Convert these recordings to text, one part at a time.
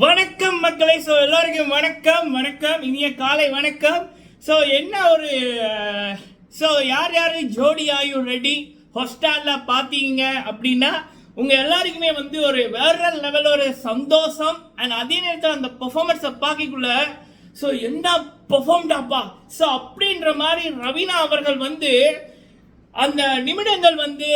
வணக்கம் மக்களை. ஸோ எல்லாருக்கும் வணக்கம் வணக்கம். இனிய காலை வணக்கம். ஸோ என்ன ஒரு ஸோ யார் யார்? ஜோடி ஆயு ரெடி ஹொஸ்டாலில் பார்த்தீங்க அப்படின்னா உங்கள் எல்லாருக்குமே வந்து ஒரு வேற லெவல் ஒரு சந்தோஷம். அண்ட் அதே நேரத்தில் அந்த பெர்ஃபார்மன்ஸை பார்க்கக்குள்ள ஸோ என்ன பெர்ஃபார்ம்டாப்பா ஸோ அப்படின்ற மாதிரி ரவீனா அவர்கள் வந்து அந்த நிமிடங்கள் வந்து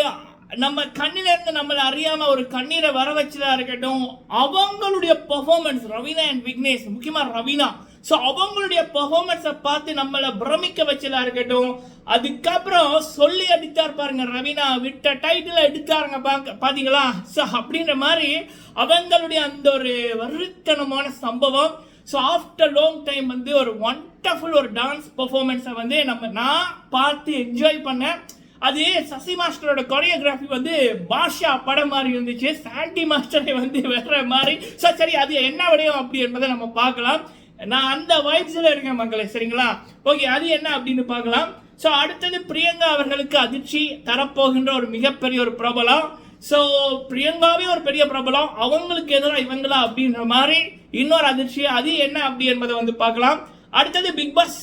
நம்ம கண்ணில இருந்து நம்மள அறியாம ஒரு கண்ணீரை வர வச்சதா இருக்கட்டும் அவங்களுடைய பெர்ஃபார்மன்ஸ் ரவீனா அண்ட் விக்னேஷ் முக்கியமா ரவீனா. ஸோ அவங்களுடைய பெர்ஃபார்மன்ஸை பார்த்து நம்மளை பிரமிக்க வச்சதா இருக்கட்டும். அதுக்கப்புறம் சொல்லி அடித்தார் பாருங்க ரவீனா விட்ட டைட்டில் எடுத்தாருங்க பாக்க- பார்த்தீங்களா ஸோ அப்படின்ற மாதிரி அவங்களுடைய அந்த ஒரு வருத்தனமான சம்பவம். ஸோ ஆஃப்டர் லாங் டைம் வந்து ஒரு ஒண்டர்ஃபுல் ஒரு டான்ஸ் பெர்ஃபார்மன்ஸை வந்து நம்ம நான் பார்த்து என்ஜாய் பண்ணேன். அது சசி மாஸ்டரோட கொரியோகிராஃபி வந்து பாஷா படம் மாதிரி இருந்துச்சு. சாண்டி மாஸ்டரை வந்து வேற மாதிரி. ஸோ சரி அது என்ன விடையும் அப்படி என்பதை நம்ம பார்க்கலாம். நான் அந்த வைப்ஸில் இருக்கேன் மக்களே சரிங்களா? ஓகே அது என்ன அப்படின்னு பார்க்கலாம். ஸோ அடுத்தது பிரியங்கா அவர்களுக்கு அதிர்ச்சி தரப்போகின்ற ஒரு மிகப்பெரிய ஒரு பிரபலம். ஸோ பிரியங்காவே ஒரு பெரிய பிரபலம். அவங்களுக்கு எதிராக இவங்களா அப்படின்ற மாதிரி இன்னொரு அதிர்ச்சி. அது என்ன அப்படி என்பதை வந்து பார்க்கலாம். அடுத்தது பிக் பாஸ்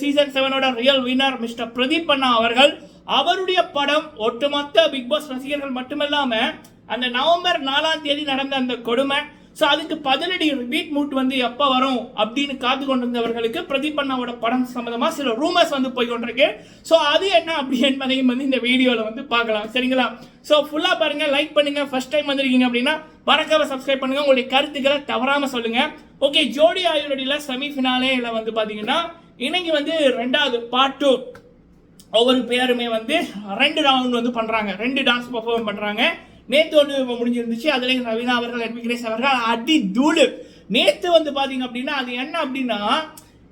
சீசன் செவனோட ரியல் வினர் மிஸ்டர் பிரதீப் அண்ணா அவர்கள். அவருடைய படம் ஒட்டுமொத்த பிக் பாஸ் ரசிகர்கள் மட்டுமல்லாம அந்த நவம்பர் நாலாம் தேதி நடந்த அந்த கொடுமை ஸோ அதுக்கு பதிலடி ரிபீட் மூட் வந்து எப்போ வரும் அப்படின்னு காத்து கொண்டிருந்தவர்களுக்கு பிரதீப் அண்ணாவோட படம் சம்மந்தமாக சில ரூமர்ஸ் வந்து போய் கொண்டிருக்கு. ஸோ அது என்ன அப்படி என்பதையும் வந்து இந்த வீடியோவில் வந்து பார்க்கலாம். சரிங்களா? ஸோ ஃபுல்லாக பாருங்கள் லைக் பண்ணுங்கள் ஃபர்ஸ்ட் டைம் வந்திருக்கீங்க அப்படின்னா மறக்காம சப்ஸ்கிரைப் பண்ணுங்க. உங்களுடைய கருத்துக்களை தவறாமல் சொல்லுங்கள் ஓகே ஜோடி ஆயுர்வேடியில் செமிஃபினாலே வந்து பார்த்தீங்கன்னா இன்னைக்கு வந்து ரெண்டாவது பார்ட் டூ ஒவ்வொரு பேருமே வந்து ரெண்டு ரவுண்ட் வந்து பண்ணுறாங்க ரெண்டு டான்ஸ் பர்ஃபார்ம் பண்ணுறாங்க நேற்று ஒன்று முடிஞ்சிருந்துச்சு. அதுலேயும் ரவீனா அவர்கள் என் அவர்கள் அடி தூளு. நேற்று வந்து பார்த்தீங்க அப்படின்னா அது என்ன அப்படின்னா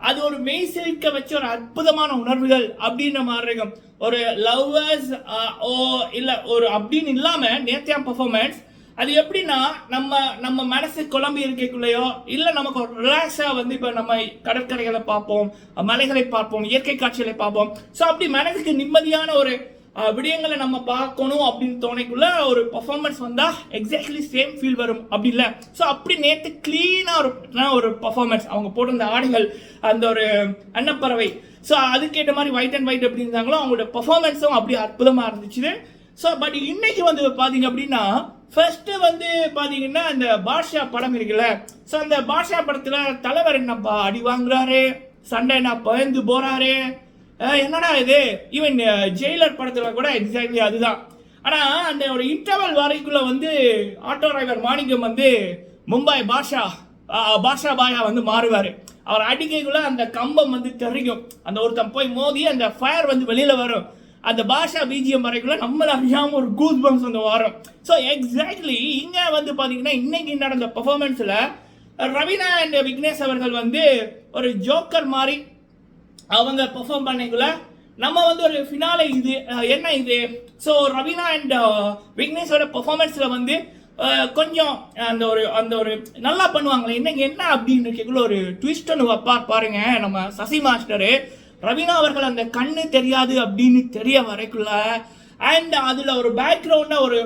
அது ஒரு மெய் சிரிக்க வச்ச ஒரு அற்புதமான உணர்வுகள் அப்படின்ற மாதிரி இருக்கும் ஒரு லவ்வர்ஸ் ஓ இல்லை ஒரு அப்படின்னு இல்லாமல் நேத்தியா பர்ஃபார்மன்ஸ் அது எப்படின்னா நம்ம நம்ம மனசு குழம்பி இருக்கைக்குள்ளேயோ இல்லை நமக்கு ஒரு வந்து இப்போ நம்ம கடற்கரைகளை பார்ப்போம் மலைகளை பார்ப்போம் இயற்கை காட்சிகளை பார்ப்போம். ஸோ அப்படி மனதுக்கு நிம்மதியான ஒரு விடயங்களை நம்ம பார்க்கணும் அப்படின்னு தோணைக்குள்ள ஒரு பர்ஃபார்மன்ஸ் வந்தால் எக்ஸாக்ட்லி சேம் ஃபீல் வரும் அப்படி இல்லை ஸோ அப்படி நேற்று க்ளீனாக ஒரு ஒரு பர்ஃபார்மன்ஸ் அவங்க போட்டிருந்த ஆடைகள் அந்த ஒரு அன்னப்பறவை. ஸோ அதுக்கேற்ற மாதிரி ஒயிட் அண்ட் ஒயிட் எப்படி இருந்தாங்களோ அவங்களோட பர்ஃபார்மன்ஸும் அப்படி அற்புதமாக இருந்துச்சு. ஸோ பட் இன்னைக்கு வந்து பார்த்தீங்க அப்படின்னா ஃபர்ஸ்ட்டு வந்து பார்த்தீங்கன்னா அந்த பாஷா படம் இருக்குல்ல. ஸோ அந்த பாஷா படத்தில் தலைவர் என்னப்பா? அடி வாங்குறாரு. சண்டை என்ன பயந்து போகிறாரு என்னடா இது? ஈவன் ஜெயிலர் படத்தில் கூட எக்ஸாக்ட்லி அதுதான். ஆனால் அந்த ஒரு இன்டர்வல் வரைக்குள்ள வந்து ஆட்டோ டிரைவர் மாணிக்கம் வந்து மும்பை பாஷா பாஷா பாயா வந்து மாறுவார். அவர் அடிக்கைக்குள்ளே அந்த கம்பம் வந்து தெரியும். அந்த ஒருத்தன் போய் மோதி அந்த ஃபயர் வந்து வெளியில் வரும். அந்த பாஷா பிஜிஎம் வரைக்குள்ள நம்மளை அறியாமல் ஒரு கூஸ் பம்ஸ் வந்து வரும். ஸோ எக்ஸாக்ட்லி இங்கே வந்து பார்த்தீங்கன்னா இன்னைக்கு நடந்த பர்ஃபார்மன்ஸில் ரவீனா அண்ட் விக்னேஷ் அவர்கள் வந்து ஒரு ஜோக்கர் மாதிரி அவங்க பெர்ஃபார்ம் பண்ணிக்குள்ள நம்ம வந்து ஒரு ஃபினாலே இது என்ன இது? ஸோ ரவீனா அண்ட் விக்னேஷோட பெர்ஃபார்மன்ஸ்ல வந்து கொஞ்சம் அந்த ஒரு அந்த ஒரு நல்லா பண்ணுவாங்களே இன்னைக்கு என்ன அப்படின்னு கேட்குற ஒரு ட்விஸ்ட் ஒன்று பாருங்க நம்ம சசி மாஸ்டரு. ரவீனா அவர்கள் அந்த கண்ணு தெரியாது அப்படின்னு தெரிய வரைக்குள்ள அண்ட் அதில் ஒரு பேக்ரவுண்டாக ஒரு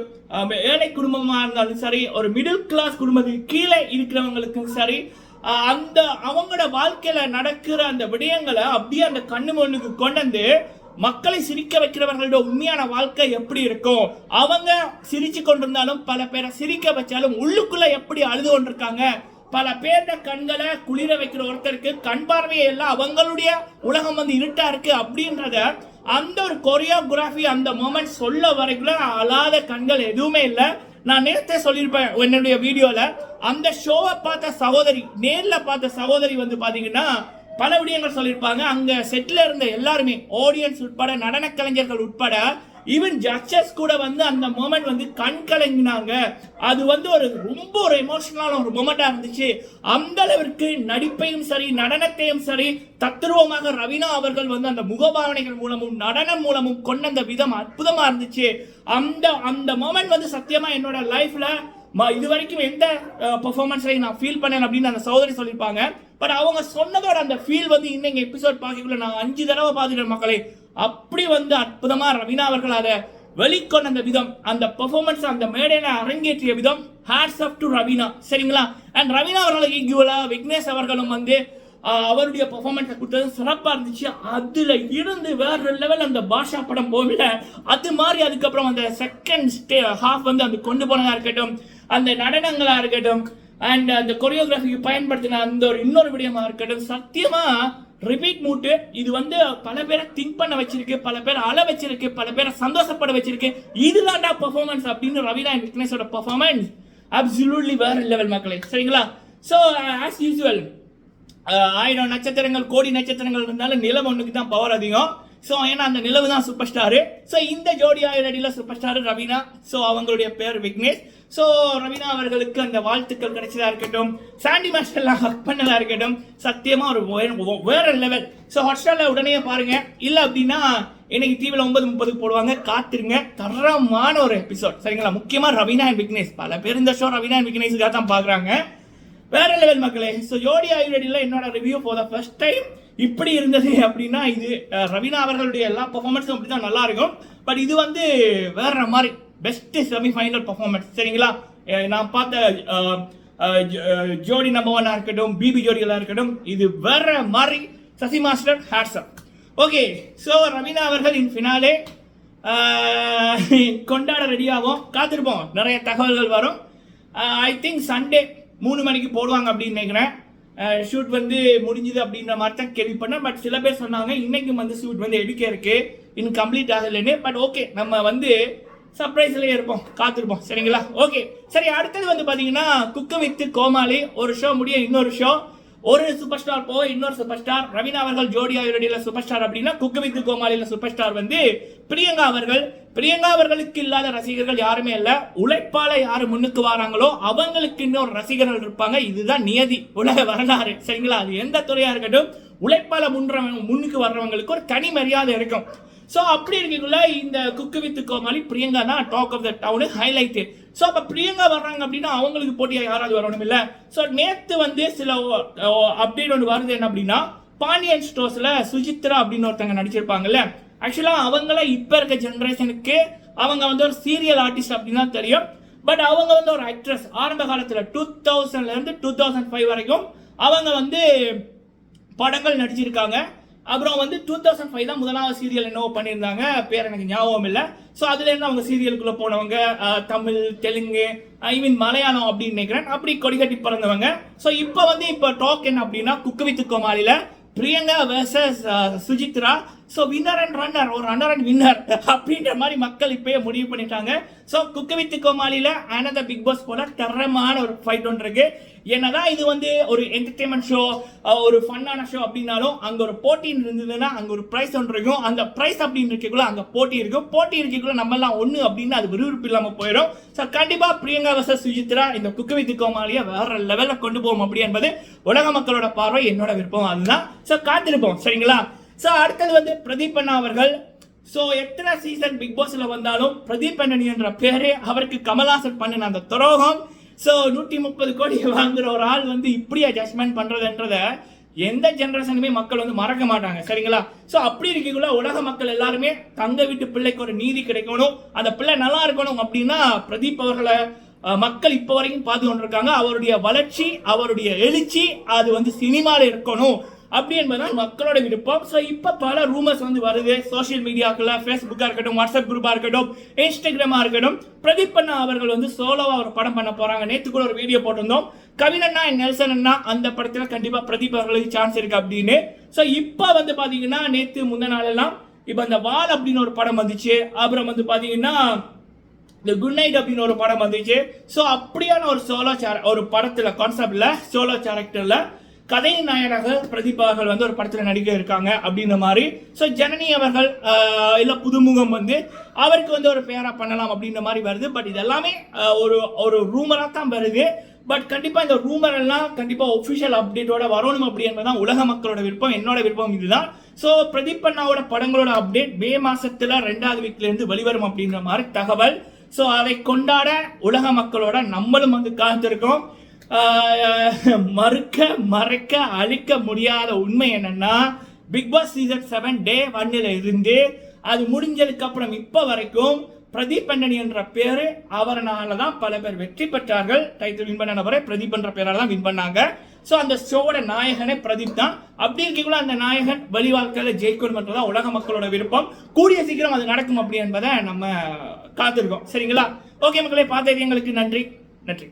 ஏழை குடும்பமாக இருந்தாலும் சரி ஒரு மிடில் கிளாஸ் குடும்பத்துக்கு கீழே இருக்கிறவங்களுக்கும் சரி அந்த அவங்களோட வாழ்க்கையில் நடக்கிற அந்த விடயங்களை அப்படியே அந்த கண்ணு மண்ணுக்கு கொண்டு வந்து மக்களை சிரிக்க வைக்கிறவர்களோட உண்மையான வாழ்க்கை எப்படி இருக்கும்? அவங்க சிரிச்சு கொண்டிருந்தாலும் பல பேரை சிரிக்க வச்சாலும் உள்ளுக்குள்ள எப்படி அழுது கொண்டிருக்காங்க? பல பேர்த கண்களை குளிர வைக்கிற ஒருத்தருக்கு கண் பார்வையை எல்லாம் அவங்களுடைய உலகம் வந்து இருட்டா இருக்கு அப்படின்றத அந்த ஒரு கொரியோகிராஃபி அந்த மொமெண்ட் சொல்ல வரைக்குள்ள அழாத கண்கள் எதுவுமே இல்லை. நான் நேரத்தை சொல்லியிருப்பேன் என்னுடைய வீடியோவில் அந்த ஷோவை பார்த்த சகோதரி நேரில் பார்த்த சகோதரி வந்து பார்த்தீங்கன்னா பல விடயங்கள் சொல்லியிருப்பாங்க. அங்கே செட்டில் இருந்த எல்லாருமே ஆடியன்ஸ் உட்பட நடன கலைஞர்கள் உட்பட ஈவன் ஜட்ஜஸ் கூட வந்து அந்த மொமெண்ட் வந்து கண் கலங்கினாங்க. அது வந்து ஒரு ரொம்ப ஒரு எமோஷனலான ஒரு மூமெண்ட்டாக இருந்துச்சு. அந்த அளவிற்கு நடிப்பையும் சரி நடனத்தையும் சரி தத்ரூபமாக ரவீனா அவர்கள் வந்து அந்த முகபாவனைகள் மூலமும் நடனம் மூலமும் கொண்ட அந்த விதம் அற்புதமாக இருந்துச்சு. அந்த அந்த மொமெண்ட் வந்து சத்தியமாக என்னோட லைஃப்பில் ம- இது வரைக்கும் எந்த பெர்ஃபார்மன்ஸையும் நான் ஃபீல் பண்ணேன் அப்படின்னு அந்த சகோதரி சொல்லியிருப்பாங்க. பட் அவங்க சொன்னதோட அந்த ஃபீல் வந்து இன்னைக்கு எபிசோட் பார்க்கக்குள்ள நான் அஞ்சு தடவை பார்த்துட்டேன் மக்களே. அப்படி வந்து அற்புதமாக ரவீனா அவர்கள் அதை வெளிக்கொண்ட அந்த விதம் அந்த பெர்ஃபார்மன்ஸ் அந்த மேடையில அரங்கேற்றிய விதம் ஹேட்ஸ் அப் டு ரவீனா சரிங்களா? அண்ட் ரவீனா அவர்களுக்கு ஈக்குவலா விக்னேஷ் அவர்களும் வந்து அவருடைய பர்ஃபார்மன்ஸை கொடுத்தது சிறப்பாக இருந்துச்சு. அதில் இருந்து வேறு லெவல் அந்த பாஷா படம் போகல. அது மாதிரி அதுக்கப்புறம் அந்த செகண்ட் ஸ்டே ஹாஃப் வந்து அந்த கொண்டு போனதாக இருக்கட்டும் அந்த நடனங்களாக இருக்கட்டும் அண்ட் அந்த கொரியோகிராஃபிக்கு பயன்படுத்தின அந்த ஒரு இன்னொரு விடயமாக இருக்கட்டும் சத்தியமாக ரிப்பீட் மூட்டு இது வந்து பல பேரை திங்க் பண்ண வச்சிருக்கு பல பேரை அழ வச்சிருக்கு பல பேரை சந்தோஷப்பட வச்சிருக்கு. இதுதான்டா பெர்ஃபார்மன்ஸ் அப்படின்னு ரவினா விக்னேஷோட பெர்ஃபார்மன்ஸ் அப்சுலூட்லி வேற லெவல் மக்களே. சரிங்களா? ஸோ ஆஸ் யூஸ்வல் ஆயிரம் நட்சத்திரங்கள் கோடி நட்சத்திரங்கள் இருந்தாலும் நிலம் ஒன்றுக்கு தான் பவர் அதிகம். ஸோ ஏன்னா அந்த நிலவு தான் சூப்பர் ஸ்டாரு ஸோ இந்த ஜோடி ஆயிரடியில் சூப்பர் ஸ்டார் ரவீனா. ஸோ அவங்களுடைய பேர் விக்னேஷ். ஸோ ரவீனா அவர்களுக்கு அந்த வாழ்த்துக்கள் கிடைச்சதா இருக்கட்டும். சாண்டி மாஸ்டர்லாம் ஹக் பண்ணதாக இருக்கட்டும். சத்தியமாக ஒரு வேற லெவல் ஸோ ஹாட்ஸ்டாரில் உடனே பாருங்கள் இல்லை அப்படின்னா இன்னைக்கு டிவியில் ஒன்பது முப்பதுக்கு போடுவாங்க. காத்திருங்க. தரமான ஒரு எபிசோட் சரிங்களா? முக்கியமாக ரவீனா அண்ட் விக்னேஷ். பல பேர் இந்த ஷோ ரவீனா அண்ட் விக்னேஷுக்காக தான் பார்க்குறாங்க. வேற லெவல் மக்களே. ஸோ ஜோடி ஆயுர்வேடியில் என்னோட ரிவ்யூ போத ஃபர்ஸ்ட் டைம் இப்படி இருந்தது அப்படின்னா இது ரவீனா அவர்களுடைய எல்லா பர்ஃபார்மன்ஸும் அப்படி தான் நல்லா இருக்கும். பட் இது வந்து வேற மாதிரி பெஸ்ட் செமிஃபைனல் பர்ஃபார்மன்ஸ் சரிங்களா? நான் பார்த்த ஜோடி நம்பர் ஒன்னாக இருக்கட்டும் பிபி ஜோடிகளாக இருக்கட்டும் இது வேற மாதிரி Sasi master hats off okay so Raveena அவர்கள் இன் ஃபினாலே கொண்டாட ரெடியாகும் காத்திருப்போம். நிறைய தகவல்கள் வரும். ஐ திங்க் சண்டே மூணு மணிக்கு போடுவாங்க அப்படின்னு நினைக்கிறேன். ஷூட் வந்து முடிஞ்சுது அப்படின்ற மாதிரி தான் கேள்விப்பட்டேன் பட் சில பேர் சொன்னாங்க இன்றைக்கும் வந்து ஷூட் வந்து எடுக்க இருக்கு. இன்னும் கம்ப்ளீட் ஆகலைன்னு. பட் ஓகே நம்ம வந்து சர்ப்ரைஸ்லேயே இருப்போம் காத்திருப்போம். சரிங்களா? ஓகே சரி அடுத்தது வந்து பார்த்தீங்கன்னா குக்கு வித்து கோமாளி. ஒரு ஷோ முடிய இன்னொரு ஷோ ஒரு சூப்பர் ஸ்டார் போ இன்னொரு சூப்பர் ஸ்டார் ரவீனா அவர்கள் ஜோடி ஆயுர்வேடியில் சூப்பர் ஸ்டார் அப்படின்னா குக்கு வித்து கோமாளியில் சூப்பர் ஸ்டார் வந்து பிரியங்கா அவர்கள். பிரியங்கா அவர்களுக்கு இல்லாத ரசிகர்கள் யாருமே இல்லை. உழைப்பால யாரு முன்னுக்கு வராங்களோ அவங்களுக்கு இன்னொரு ரசிகர்கள் இருப்பாங்க. இதுதான் நியதி உலக வரலாறு. சரிங்களா? அது எந்த துறையா இருக்கட்டும் உழைப்பால முன்றவங்க முன்னுக்கு வர்றவங்களுக்கு ஒரு தனி மரியாதை இருக்கும். ஸோ அப்படி இருக்கக்குள்ள இந்த குக்கு வித்து கோமாளி பிரியங்கா தான் talk of the town highlight so அப்போ பிரியங்கா வர்றாங்க அப்படின்னா அவங்களுக்கு போட்டியாக யாராவது வரணும் இல்லை? ஸோ நேற்று வந்து சில அப்டேட் ஒன்று வருது என்ன அப்படின்னா பாண்டியன் ஸ்டோர்ஸில் சுஜித்ரா அப்படின்னு ஒருத்தங்க நடிச்சிருப்பாங்கல்ல? ஆக்சுவலாக அவங்கள இப்போ இருக்க ஜென்ரேஷனுக்கு அவங்க வந்து ஒரு சீரியல் ஆர்டிஸ்ட் அப்படின்னு தான் தெரியும். பட் அவங்க வந்து ஒரு ஆக்ட்ரஸ் ஆரம்ப காலத்தில் டூ தௌசண்ட்லேருந்து டூ தௌசண்ட் ஃபைவ் வரைக்கும் அவங்க வந்து படங்கள் நடிச்சிருக்காங்க. அப்புறம் வந்து டூ தௌசண்ட் ஃபைவ் தான் முதலாவது சீரியல் என்னவோ பண்ணியிருந்தாங்க. பேர் எனக்கு ஞாபகம் இல்லை. ஸோ அதுலேருந்து அவங்க சீரியலுக்குள்ளே போனவங்க தமிழ் தெலுங்கு ஐ மீன் மலையாளம் அப்படின்னு நினைக்கிறேன். அப்படி கொடிகட்டி பிறந்தவங்க. ஸோ இப்போ வந்து இப்போ டாக் என்ன அப்படின்னா cook with கோமாளியில் Priyanka versus Suchitra. So winner and runner ஒரு ரன்னர் அண்ட் வின்னர் அப்படின்ற மாதிரி மக்கள் இப்பயே முடிவு பண்ணிட்டாங்க. ஸோ குக்கவித்து கோமாளியில் ஆனந்த பிக் பாஸ் போல தரமான ஒரு ஃபைட் ஒன்று இருக்கு. என்னதான் இது வந்து ஒரு என்டர்டைன்மெண்ட் ஷோ ஒரு ஃபன்னான ஷோ அப்படின்னாலும் அங்கே ஒரு போட்டி இருந்ததுன்னா அங்கே ஒரு ப்ரைஸ் ஒன்று இருக்கும். அந்த ப்ரைஸ் அப்படின்னு இருக்கக்குள்ள அங்கே போட்டி இருக்கும். போட்டி இருக்கக்குள்ள நம்மலாம் ஒன்று அப்படின்னு அது விறுவிறுப்பு இல்லாமல் போயிடும் ஸோ கண்டிப்பாக பிரியங்கா வச சுஜித்ரா இந்த குக்கு வித்து கோமாளியை வேற லெவலில் கொண்டு போவோம் அப்படி என்பது உலக மக்களோட பார்வை என்னோட விருப்பம். அதுதான். ஸோ காத்திருப்போம். சரிங்களா? ஸோ அடுத்தது வந்து பிரதீப் அண்ணா அவர்கள். ஸோ எத்தனை சீசன் பிக் பாஸ்ல வந்தாலும் பிரதீப் அண்ணனி என்ற பேரே அவருக்கு கமல்ஹாசன் பண்ணின அந்த துரோகம். ஸோ நூற்றி முப்பது கோடி வாங்குற ஒரு ஆள் வந்து இப்படி அட்ஜஸ்ட்மெண்ட் பண்ணுறதுன்றத எந்த ஜென்ரேஷனுமே மக்கள் வந்து மறக்க மாட்டாங்க சரிங்களா? ஸோ அப்படி இருக்கக்குள்ள உலக மக்கள் எல்லாருமே தங்க வீட்டு பிள்ளைக்கு ஒரு நீதி கிடைக்கணும் அந்த பிள்ளை நல்லா இருக்கணும் அப்படின்னா பிரதீப் அவர்களை மக்கள் இப்போ வரைக்கும் பார்த்து கொண்டிருக்காங்க அவருடைய வளர்ச்சி அவருடைய எழுச்சி அது வந்து சினிமாவில் இருக்கணும். அப்படி என்பதுதான் மக்களோட விருப்பம். ஸோ இப்போ பல ரூமர்ஸ் வந்து வருது. சோஷியல் மீடியாக்குள்ள ஃபேஸ்புக்காக இருக்கட்டும் வாட்ஸ்அப் குரூப்பாக இருக்கட்டும் இன்ஸ்டாகிராமாக இருக்கட்டும். பிரதீப் அண்ணா அவர்கள் வந்து சோலோவாக ஒரு படம் பண்ண போகிறாங்க நேற்று கூட ஒரு வீடியோ போட்டிருந்தோம். கவினண்ணா நெல்சன் அண்ணா அந்த படத்தில் கண்டிப்பாக பிரதீப் அவர்களுக்கு சான்ஸ் இருக்குது அப்படின்னு. ஸோ இப்போ வந்து பார்த்தீங்கன்னா நேற்று முந்த நாளெல்லாம் இப்போ அந்த வால் அப்படின்னு ஒரு படம் வந்துச்சு. அப்புறம் வந்து பார்த்தீங்கன்னா இந்த குட் நைட் அப்படின்னு ஒரு படம் வந்துச்சு. ஸோ அப்படியான ஒரு சோலோ சேர ஒரு படத்தில் கான்செப்டில் சோலோ கேரக்டரில் கதை நாயனாக பிரதீப் அவர்கள் வந்து ஒரு படத்தில் நடிக்க இருக்காங்க அப்படின்ற மாதிரி. ஸோ ஜனனி அவர்கள் இல்லை புதுமுகம் வந்து அவருக்கு வந்து ஒரு பேராக பண்ணலாம் அப்படின்ற மாதிரி வருது. பட் இது எல்லாமே ஒரு ஒரு ரூமராக தான் வருது. பட் கண்டிப்பாக இந்த ரூமர் எல்லாம் கண்டிப்பாக ஒஃபிஷியல் அப்டேட்டோட வரணும் அப்படி என்பதுதான் உலக மக்களோட விருப்பம் என்னோட விருப்பம் இதுதான். ஸோ பிரதீப் அண்ணாவோட படங்களோட அப்டேட் மே மாசத்துல ரெண்டாவது வீக்லேருந்து வெளிவரும் அப்படின்ற மாதிரி தகவல். ஸோ அதை கொண்டாட உலக மக்களோட நம்மளும் வந்து காத்திருக்கோம் மறுக்க மறக்க அழிக்க முடியாத உண்மை என்னன்னா big boss season seven day ஒன்னில் இருந்து அது முடிஞ்சதுக்கு அப்புறம் இப்போ வரைக்கும் பிரதீப் பண்ணனி என்ற பேர் அவரனால தான் பல பேர் வெற்றி பெற்றார்கள். டைட்டில் வின் பண்ண நபரை பிரதீப் என்ற பேரால் தான் வின் பண்ணாங்க. ஸோ அந்த ஷோவோட நாயகனே பிரதீப் தான். அப்படி இருக்கக்குள்ள அந்த நாயகன் வெளி வாழ்க்கையில் ஜெயிக்கணும் என்றதான் உலக மக்களோட விருப்பம். கூடிய சீக்கிரம் அது நடக்கும் அப்படி என்பதை நம்ம காத்திருக்கோம். சரிங்களா? ஓகே மக்களே பார்த்த எங்களுக்கு நன்றி. நன்றி.